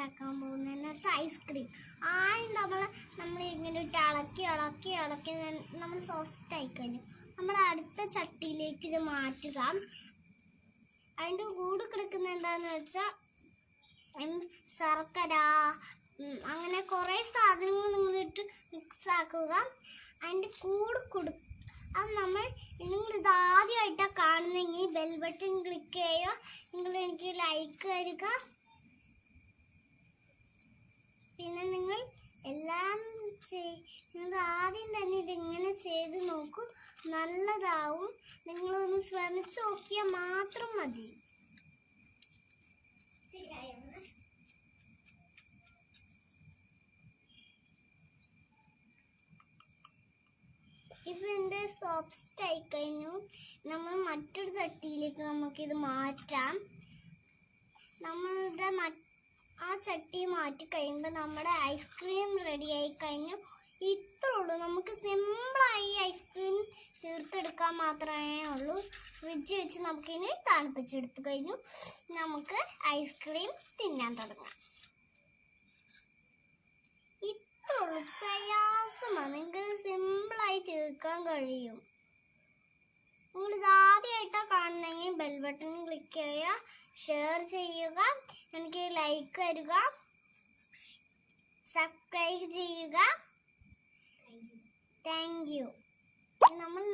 ഉണ്ടാക്കാൻ പോകുന്നതെന്ന് വെച്ചാൽ ഐസ്ക്രീം ആദ്യം നമ്മൾ നമ്മൾ ഇങ്ങനെ ഇട്ട് ഇളക്കി ഇളക്കി ഇളക്കി നമ്മൾ സോഫ്റ്റ് ആയി കഴിഞ്ഞു. നമ്മൾ അടുത്ത ചട്ടിയിലേക്ക് ഇത് മാറ്റുക. അതിന്റെ കൂടെ കിടക്കുന്ന എന്താണെന്ന് വെച്ചാൽ ശർക്കര അങ്ങനെ കുറേ സാധനങ്ങൾ നിങ്ങളിട്ട് മിക്സ് ആക്കുക. അതിന്റെ കൂടെ കൊടു അത് നമ്മൾ നിങ്ങൾ ഇത് ആദ്യമായിട്ടാണ് കാണുന്നെങ്കിൽ ബെൽ ബട്ടൺ ക്ലിക്ക് ചെയ്യുക. നിങ്ങൾ എനിക്ക് ലൈക്ക് തരിക പിന്നെ നിങ്ങൾ എല്ലാം ചെയ് നിങ്ങൾ ആദ്യം തന്നെ ഇതിങ്ങനെ ചെയ്ത് നോക്കൂ. നല്ലതാവും. നിങ്ങളൊന്ന് ശ്രമിച്ചു നോക്കിയാൽ മാത്രം മതി. ഇതിന്റെ സോഫ്റ്റ് ആയി കഴിഞ്ഞു. നമ്മൾ മറ്റൊരു ചട്ടിയിലേക്ക് നമുക്കിത് മാറ്റാം. നമ്മളുടെ ആ ചട്ടി മാറ്റി കഴിയുമ്പോൾ നമ്മുടെ ഐസ്ക്രീം റെഡി ആയി കഴിഞ്ഞു. ഇത്രേ ഉള്ളൂ നമുക്ക് സിമ്പിളായി ഐസ്ക്രീം തീർത്തെടുക്കാൻ മാത്രമേ ഉള്ളൂ. ഫ്രിഡ്ജ് വെച്ച് നമുക്കിനി തണുപ്പിച്ചെടുത്ത് കഴിഞ്ഞു. നമുക്ക് ഐസ്ക്രീം തിന്നാൻ തുടങ്ങാം. ഇത്രേ ഉള്ളൂ പ്രയാസമാണ്. നിങ്ങൾക്ക് സിമ്പിളായി തീർക്കാൻ കഴിയും. നിങ്ങൾ ആദ്യമായിട്ടാണ് കാണുന്നെങ്കിൽ ബെൽ ബട്ടൺ ക്ലിക്ക് ചെയ്യുക ഷെയർ ചെയ്യുക എനിക്ക് ലൈക്ക് തരിക സബ്സ്ക്രൈബ് ചെയ്യുക. Thank you. നമ്മൾ